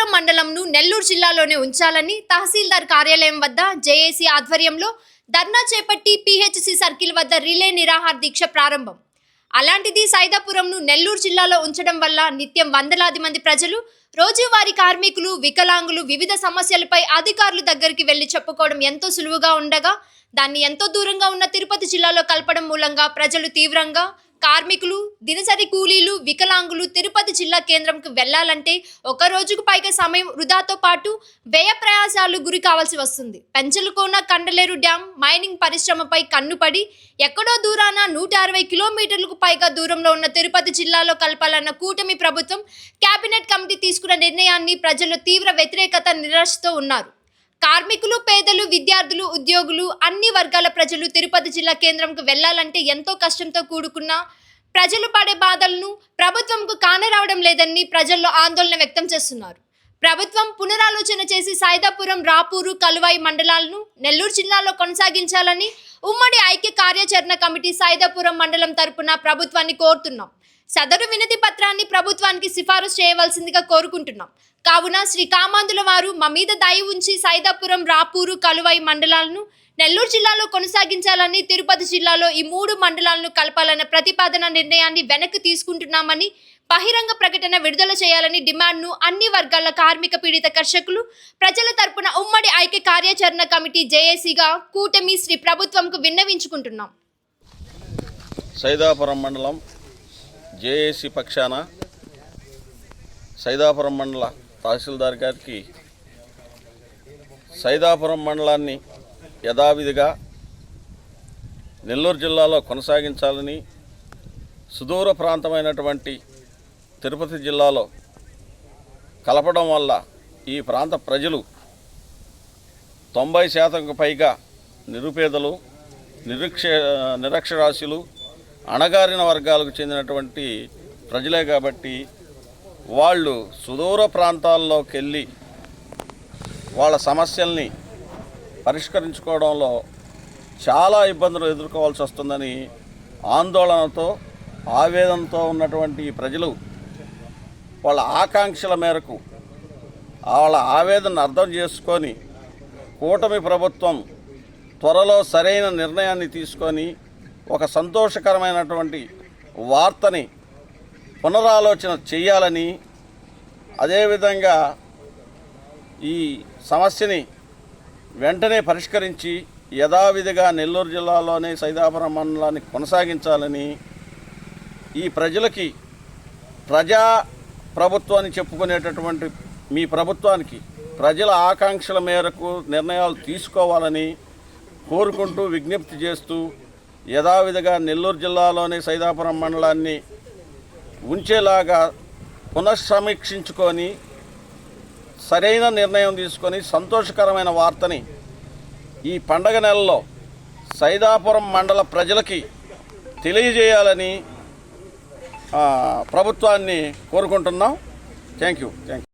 సైదాపురం మండలంను నెల్లూరు జిల్లాలోనే ఉంచాలని తహసీల్దార్ కార్యాలయం వద్ద జేఏసీ ఆధ్వర్యంలో ధర్నా చేపట్టి పిహెచ్సి సర్కిల్ వద్ద రిలే నిరాహార దీక్ష ప్రారంభం. అలాంటిది సైదాపురంను నెల్లూరు జిల్లాలో ఉంచడం వల్ల నిత్యం వందలాది మంది ప్రజలు రోజువారీ కార్మికులు వికలాంగులు వివిధ సమస్యలపై అధికారుల దగ్గరికి వెళ్ళి చెప్పుకోవడం ఎంతో సులువుగా ఉండగా దాన్ని ఎంతో దూరంగా ఉన్న తిరుపతి జిల్లాలో కలపడం మూలంగా ప్రజలు తీవ్రంగా కార్మికులు దినసరి కూలీలు వికలాంగులు తిరుపతి జిల్లా కేంద్రంకు వెళ్ళాలంటే ఒక రోజుకు పైగా సమయం వృధాతో పాటు వ్యయ ప్రయాసాలు గురి కావాల్సి వస్తుంది. పెంచలకోన కండలేరు డ్యాం మైనింగ్ పరిశ్రమపై కన్నుపడి ఎక్కడో దూరాన నూట అరవై కిలోమీటర్లకు పైగా దూరంలో ఉన్న తిరుపతి జిల్లాలో కలపాలన్న కూటమి ప్రభుత్వం కేబినెట్ కమిటీ తీసుకున్న నిర్ణయాన్ని ప్రజలు తీవ్ర వ్యతిరేకత నిరాశతో ఉన్నారు. కార్మికులు పేదలు విద్యార్థులు ఉద్యోగులు అన్ని వర్గాల ప్రజలు తిరుపతి జిల్లా కేంద్రంకు వెళ్ళాలంటే ఎంతో కష్టంతో కూడుకున్న ప్రజలు పడే బాధలను ప్రభుత్వంకు కానరావడం లేదని ప్రజల్లో ఆందోళన వ్యక్తం చేస్తున్నారు. ప్రభుత్వం పునరాలోచన చేసి సాయిదాపురం రాపూరు కలువాయి మండలాలను నెల్లూరు జిల్లాలో కొనసాగించాలని ఉమ్మడి ఐక్య కార్యాచరణ కమిటీ సాయిదాపురం మండలం తరపున ప్రభుత్వాన్ని కోరుతున్నాం. సదరు వినతి పత్రాన్ని ప్రభుత్వానికి సిఫారసు చేయవలసిందిగా కోరుకుంటున్నాం. కావున శ్రీ కామాందుల వారు మా మీద దయ ఉంచి సైదాపురం రాపూరు కలువాయి మండలాలను నెల్లూరు జిల్లాలో కొనసాగించాలని తిరుపతి జిల్లాలో ఈ మూడు మండలాలను కలపాలన్న ప్రతిపాదన నిర్ణయాన్ని వెనక్కి తీసుకుంటున్నామని బహిరంగ ప్రకటన విడుదల చేయాలని డిమాండ్ను అన్ని వర్గాల కార్మిక పీడిత కర్షకులు ప్రజల తరపున ఉమ్మడి ఐక్య కార్యాచరణ కమిటీ జేఏసీగా కూటమి శ్రీ ప్రభుత్వంకు విన్నవించుకుంటున్నాం. సైదాపురం మండలం జేఏసీ పక్షాన సైదాపురం మండల తహసీల్దార్ గారికి సైదాపురం మండలాన్ని యథావిధిగా నెల్లూరు జిల్లాలో కొనసాగించాలని సుదూర ప్రాంతమైనటువంటి తిరుపతి జిల్లాలో కలపడం వల్ల ఈ ప్రాంత ప్రజలు తొంభై శాతంకు పైగా నిరుపేదలు నిరీక్ష నిరక్షరాస్యులు అణగారిన వర్గాలకు చెందినటువంటి ప్రజలే కాబట్టి వాళ్ళు సుదూర ప్రాంతాల్లోకి వెళ్ళి వాళ్ళ సమస్యల్ని పరిష్కరించుకోవడంలో చాలా ఇబ్బందులు ఎదుర్కోవాల్సి వస్తుందని ఆందోళనతో ఆవేదనతో ఉన్నటువంటి ప్రజలు వాళ్ళ ఆకాంక్షల మేరకు వాళ్ళ ఆవేదన అర్థం చేసుకొని కూటమి ప్రభుత్వం త్వరలో సరైన నిర్ణయాన్ని తీసుకొని ఒక సంతోషకరమైనటువంటి వార్తని పునరాలోచన చేయాలని అదేవిధంగా ఈ సమస్యని వెంటనే పరిష్కరించి యథావిధిగా నెల్లూరు జిల్లాలోనే సైదాపురం మండలాన్ని కొనసాగించాలని ఈ ప్రజలకి ప్రజా ప్రభుత్వాన్ని చెప్పుకునేటటువంటి మీ ప్రభుత్వానికి ప్రజల ఆకాంక్షల మేరకు నిర్ణయాలు తీసుకోవాలని కోరుకుంటూ విజ్ఞప్తి చేస్తూ యథావిధిగా నెల్లూరు జిల్లాలోని సైదాపురం మండలాన్ని ఉంచేలాగా పునఃసమీక్షించుకొని సరైన నిర్ణయం తీసుకొని సంతోషకరమైన వార్తని ఈ పండగ నెలలో సైదాపురం మండల ప్రజలకి తెలియజేయాలని ప్రభుత్వాన్ని కోరుకుంటున్నాం. Thank you. Thank you.